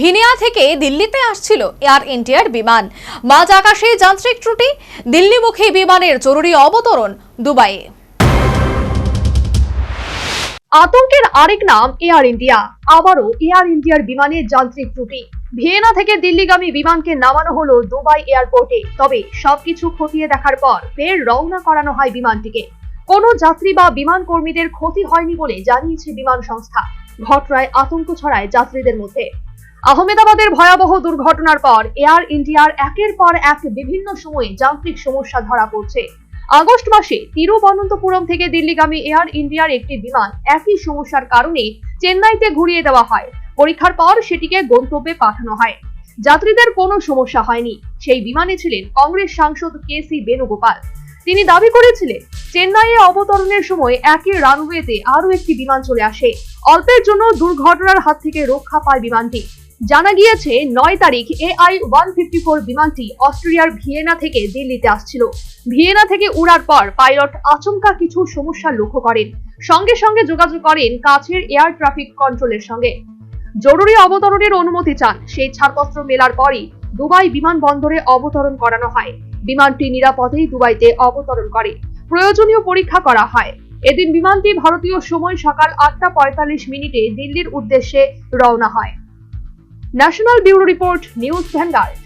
ভিনিয়া থেকে দিল্লিতে আসছিল এয়ার ইন্ডিয়ার বিমান। মাঝ আকাশে যান্ত্রিক ত্রুটি, দিল্লিমুখী বিমানের জরুরি অবতরণ দুবাইয়ে। আতঙ্কের আরেক নাম এয়ার ইন্ডিয়া। আবারও এয়ার ইন্ডিয়ার বিমানে যান্ত্রিক ত্রুটি। ভিয়েনা থেকে দিল্লিগামী বিমানকে নামানো হলো দুবাই এয়ারপোর্টে। তবে সবকিছু খতিয়ে দেখার পর ফের রওনা করানো হয় বিমানটিকে। কোনো যাত্রী বা বিমান কর্মীদের ক্ষতি হয়নি বলে জানিয়েছে বিমান সংস্থা। ঘটনায় আতঙ্ক ছড়ায় যাত্রীদের মধ্যে। আহমেদাবাদের ভয়াবহ দুর্ঘটনার পর এয়ার ইন্ডিয়ার একের পর এক বিভিন্ন সময়ে যান্ত্রিক সমস্যা ধরা পড়ছে। আগস্ট মাসে তিরুবনন্তপুরম থেকে দিল্লিগামী এয়ার ইন্ডিয়ার একটি বিমান একই সমস্যার কারণে চেন্নাইতে ঘুরিয়ে দেওয়া হয়। পরীক্ষার পর সেটিকে গন্তব্যে পাঠানো হয়। যাত্রীদের কোনো সমস্যা হয়নি। সেই বিমানে ছিলেন কংগ্রেস সাংসদ কে সি বেণুগোপাল। তিনি দাবি করেছিলেন, চেন্নাইয়ে অবতরণের সময় একই রানওয়েতে আরও একটি বিমান চলে আসে। অল্পের জন্য দুর্ঘটনার হাত থেকে রক্ষা পায় বিমানটি। জানা গিয়েছে, নয় তারিখ এআই ওয়ান ফিফটি ফোর বিমানটি অস্ট্রেলিয়ার ভিয়েনা থেকে দিল্লিতে আসছিল। ভিয়েনা থেকে উড়ার পর পাইলট আচমকা কিছু সমস্যা লক্ষ্য করেন। সঙ্গে সঙ্গে যোগাযোগ করেন কাছের এয়ার ট্রাফিক কন্ট্রোলের সঙ্গে। জরুরি অবতরণের অনুমতি চান। সেই ছাড়পত্র মেলার পরই দুবাই বিমানবন্দরে অবতরণ করানো হয়। বিমানটি নিরাপদেই দুবাইতে অবতরণ করে। প্রয়োজনীয় পরীক্ষা করা হয়। এদিন বিমানটি ভারতীয় সময় সকাল আটটা পঁয়তাল্লিশ মিনিটে দিল্লির উদ্দেশ্যে রওনা হয়। National bureau report news Vanguard.